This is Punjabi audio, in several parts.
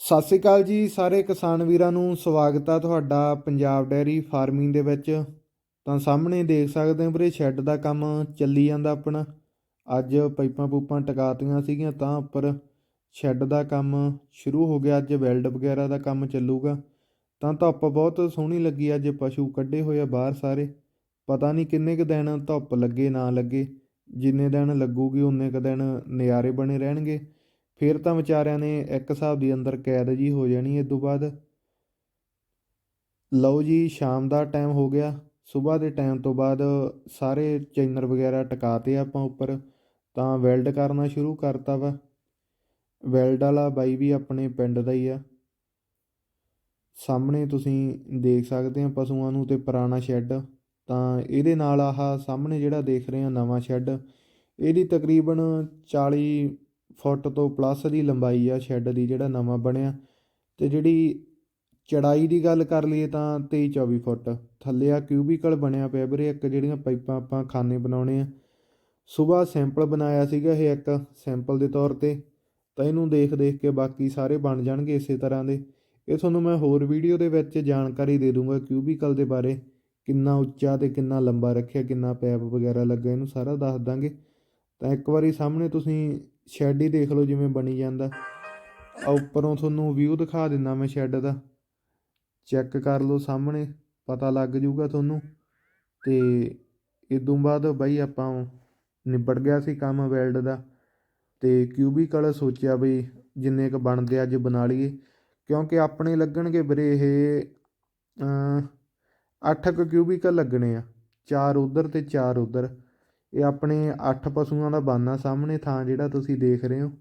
ਸਤਿ ਸ੍ਰੀ ਅਕਾਲ ਜੀ ਸਾਰੇ ਕਿਸਾਨ ਵੀਰਾਂ ਨੂੰ ਸਵਾਗਤ ਆ ਤੁਹਾਡਾ ਪੰਜਾਬ ਡੈਰੀ ਫਾਰਮਿੰਗ ਦੇ ਵਿੱਚ। ਤਾਂ ਸਾਹਮਣੇ ਦੇਖ ਸਕਦੇ ਹੋ ਵੀਰੇ, ਸ਼ੈੱਡ ਦਾ ਕੰਮ ਚੱਲੀ ਜਾਂਦਾ ਆਪਣਾ। ਅੱਜ ਪਾਈਪਾਂ ਪੂਪਾਂ ਟਿਕਾਤੀਆਂ ਸੀਗੀਆਂ ਤਾਂ ਉੱਪਰ ਸ਼ੈੱਡ ਦਾ ਕੰਮ ਸ਼ੁਰੂ ਹੋ ਗਿਆ, ਅੱਜ ਵੈਲਡ ਵਗੈਰਾ ਦਾ ਕੰਮ ਚੱਲੂਗਾ। ਤਾਂ ਧੁੱਪ ਬਹੁਤ ਸੋਹਣੀ ਲੱਗੀ, ਅੱਜ ਪਸ਼ੂ ਕੱਢੇ ਹੋਏ ਆ ਬਾਹਰ ਸਾਰੇ। ਪਤਾ ਨਹੀਂ ਕਿੰਨੇ ਕੁ ਦਿਨ ਧੁੱਪ ਲੱਗੇ, ਨਾ ਲੱਗੇ। ਜਿੰਨੇ ਦਿਨ ਲੱਗੂਗੀ, ਉਨੇ ਕੁ ਦਿਨ ਨਜ਼ਾਰੇ ਬਣੇ ਰਹਿਣਗੇ। ਫਿਰ ਤਾਂ ਵਿਚਾਰਿਆਂ ਨੇ ਇੱਕ ਹਿਸਾਬ ਦੀ ਅੰਦਰ ਕੈਦ ਜੀ ਹੋ ਜਾਣੀ ਇਸ ਤੋਂ ਬਾਅਦ। ਲਓ ਜੀ, ਸ਼ਾਮ ਦਾ ਟਾਈਮ ਹੋ ਗਿਆ। ਸਵੇਰ ਦੇ ਟਾਈਮ ਤੋਂ ਬਾਅਦ ਸਾਰੇ ਚੈਨਰ ਵਗੈਰਾ ਟਿਕਾਤੇ ਆਪਾਂ ਉੱਪਰ, ਤਾਂ ਵੈਲਡ ਕਰਨਾ ਸ਼ੁਰੂ ਕਰਤਾ ਵਾ। ਵੈਲਡ ਵਾਲਾ ਬਾਈ ਵੀ ਆਪਣੇ ਪਿੰਡ ਦਾ ਹੀ ਆ। ਸਾਹਮਣੇ ਤੁਸੀਂ ਦੇਖ ਸਕਦੇ ਆ ਪਸ਼ੂਆਂ ਨੂੰ ਤੇ ਪੁਰਾਣਾ ਸ਼ੈੱਡ ਤਾਂ ਇਹਦੇ ਨਾਲ ਆਹ ਸਾਹਮਣੇ ਜਿਹੜਾ ਦੇਖ ਰਹੇ ਆ ਨਵਾਂ ਸ਼ੈੱਡ ਇਹਦੀ ਤਕਰੀਬਨ 40 ਫੁੱਟ ਤੋਂ ਪਲੱਸ ਦੀ ਲੰਬਾਈ ਆ ਸ਼ੈੱਡ ਦੀ ਜਿਹੜਾ ਨਵਾਂ ਬਣਿਆ। ਤੇ ਜਿਹੜੀ ਚੜਾਈ ਦੀ ਗੱਲ ਕਰ ਲਈਏ ਤਾਂ 23 24 ਫੁੱਟ। ਥੱਲੇ ਆ ਕਿਊਬੀਕਲ ਬਣਿਆ ਪਿਆ ਵੀਰੇ, ਇੱਕ ਜਿਹੜੀਆਂ ਪਾਈਪਾਂ ਆਪਾਂ ਖਾਨੇ ਬਣਾਉਣੇ ਆ। ਸਵੇਰ ਸੈਂਪਲ ਬਣਾਇਆ ਸੀਗਾ ਇਹ ਇੱਕ ਸੈਂਪਲ ਦੇ ਤੌਰ ਤੇ। ਤਾਂ ਇਹਨੂੰ ਦੇਖ ਦੇਖ ਕੇ ਬਾਕੀ ਸਾਰੇ ਬਣ ਜਾਣਗੇ ਇਸੇ ਤਰ੍ਹਾਂ ਦੇ। ਇਹ ਤੁਹਾਨੂੰ ਮੈਂ ਹੋਰ ਵੀਡੀਓ ਦੇ ਵਿੱਚ ਜਾਣਕਾਰੀ ਦੇ ਦੂੰਗਾ ਕਿਊਬੀਕਲ ਦੇ ਬਾਰੇ। ਕਿੰਨਾ ਉੱਚਾ ਤੇ ਕਿੰਨਾ ਲੰਬਾ ਰੱਖਿਆ, ਕਿੰਨਾ ਪੈਪ ਵਗੈਰਾ ਲੱਗਾ, ਇਹਨੂੰ ਸਾਰਾ ਦੱਸ ਦਾਂਗੇ। ਤਾਂ ਇੱਕ ਵਾਰੀ ਸਾਹਮਣੇ ਤੁਸੀਂ ਸ਼ੈੱਡ ਹੀ ਦੇਖ ਲਓ ਜਿਵੇਂ ਬਣੀ ਜਾਂਦਾ। ਆ ਉੱਪਰੋਂ ਤੁਹਾਨੂੰ ਵਿਊ ਦਿਖਾ ਦਿੰਦਾ ਮੈਂ ਸ਼ੈੱਡ ਦਾ। ਚੈੱਕ ਕਰ ਲਓ ਸਾਹਮਣੇ, ਪਤਾ ਲੱਗ ਜੂਗਾ ਤੁਹਾਨੂੰ। ਤੇ ਇਦੋਂ ਬਾਅਦ ਬਾਈ ਆਪਾਂ ਨਿਬੜ ਗਿਆ ਸੀ ਕੰਮ ਵੈਲਡ ਦਾ। ਤੇ ਕਿਊਬੀਕਲ ਸੋਚਿਆ ਬਈ ਜਿੰਨੇ ਕ ਬਣਦੇ ਅੱਜ ਬਣਾ ਲਈਏ। ਕਿਉਂਕਿ ਆਪਣੇ ਲੱਗਣਗੇ ਵੀਰੇ ਇਹ 8 ਕ ਕਿਊਬੀਕਲ ਲੱਗਣੇ ਆ। ਚਾਰ ਉਧਰ ਤੇ ਚਾਰ ਉਧਰ। ਇਹ ਆਪਣੇ ਅੱਠ ਪਸ਼ੂਆਂ ਦਾ ਬਾਨਾ ਸਾਹਮਣੇ ਥਾਂ ਜਿਹੜਾ ਤੁਸੀਂ ਦੇਖ ਰਹੇ ਹੋ।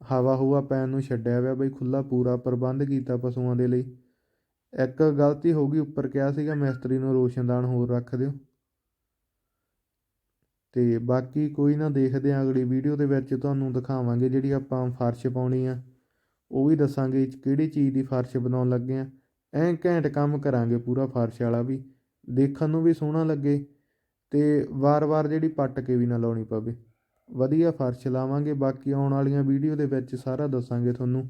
ਹਵਾ ਹੁਵਾ ਪੈਣ ਨੂੰ ਛੱਡਿਆ ਹੋਇਆ ਬਈ ਖੁੱਲਾ ਪੂਰਾ ਪ੍ਰਬੰਧ ਕੀਤਾ ਪਸ਼ੂਆਂ ਦੇ ਲਈ। ਇੱਕ ਗਲਤੀ ਹੋ ਗਈ, ਉੱਪਰ ਕਿਹਾ ਸੀਗਾ, ਮਿਸਤਰੀ ਨੂੰ ਰੋਸ਼ਨਦਾਨ ਹੋਰ ਰੱਖ ਦਿਓ। ਤੇ ਬਾਕੀ ਕੋਈ ਨਾ ਦੇਖਦੇ ਆ, ਅਗਲੀ ਵੀਡੀਓ ਦੇ ਵਿੱਚ ਤੁਹਾਨੂੰ ਦਿਖਾਵਾਂਗੇ ਜਿਹੜੀ ਆਪਾਂ ਫਰਸ਼ ਪਾਉਣੀ ਆ। ਉਹ ਵੀ ਦੱਸਾਂਗੇ ਕਿਹੜੀ ਚੀਜ਼ ਦੀ ਫਰਸ਼ ਬਣਾਉਣ ਲੱਗੇ ਆ। ਐਂ ਘੈਂਟ ਕੰਮ ਕਰਾਂਗੇ ਪੂਰਾ ਫਰਸ਼ ਵਾਲਾ ਵੀ। ਦੇਖਣ ਨੂੰ ਵੀ ਸੋਹਣਾ ਲੱਗੇ। ਅਤੇ ਵਾਰ-ਵਾਰ ਜਿਹੜੀ ਪੱਟ ਕੇ ਵੀ ਨਾ ਲਾਉਣੀ ਪਵੇ। ਵਧੀਆ ਫਰਸ਼ ਲਾਵਾਂਗੇ। ਬਾਕੀ ਆਉਣ ਵਾਲੀਆਂ ਵੀਡੀਓ ਦੇ ਵਿੱਚ ਸਾਰਾ ਦੱਸਾਂਗੇ ਤੁਹਾਨੂੰ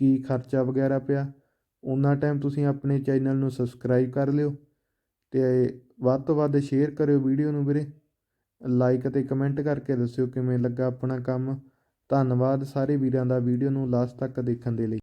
ਕੀ ਖਰਚਾ ਵਗੈਰਾ ਪਿਆ। ਉਹਨਾਂ ਟਾਈਮ ਤੁਸੀਂ ਆਪਣੇ ਚੈਨਲ ਨੂੰ ਸਬਸਕ੍ਰਾਈਬ ਕਰ ਲਿਓ ਅਤੇ ਵੱਧ ਤੋਂ ਵੱਧ ਸ਼ੇਅਰ ਕਰਿਓ ਵੀਡੀਓ ਨੂੰ ਵੀਰੇ। ਲਾਈਕ ਅਤੇ ਕਮੈਂਟ ਕਰਕੇ ਦੱਸਿਓ ਕਿਵੇਂ ਲੱਗਾ ਆਪਣਾ ਕੰਮ। ਧੰਨਵਾਦ ਸਾਰੇ ਵੀਰਾਂ ਦਾ ਵੀਡੀਓ ਨੂੰ ਲਾਸਟ ਤੱਕ ਦੇਖਣ ਦੇ ਲਈ।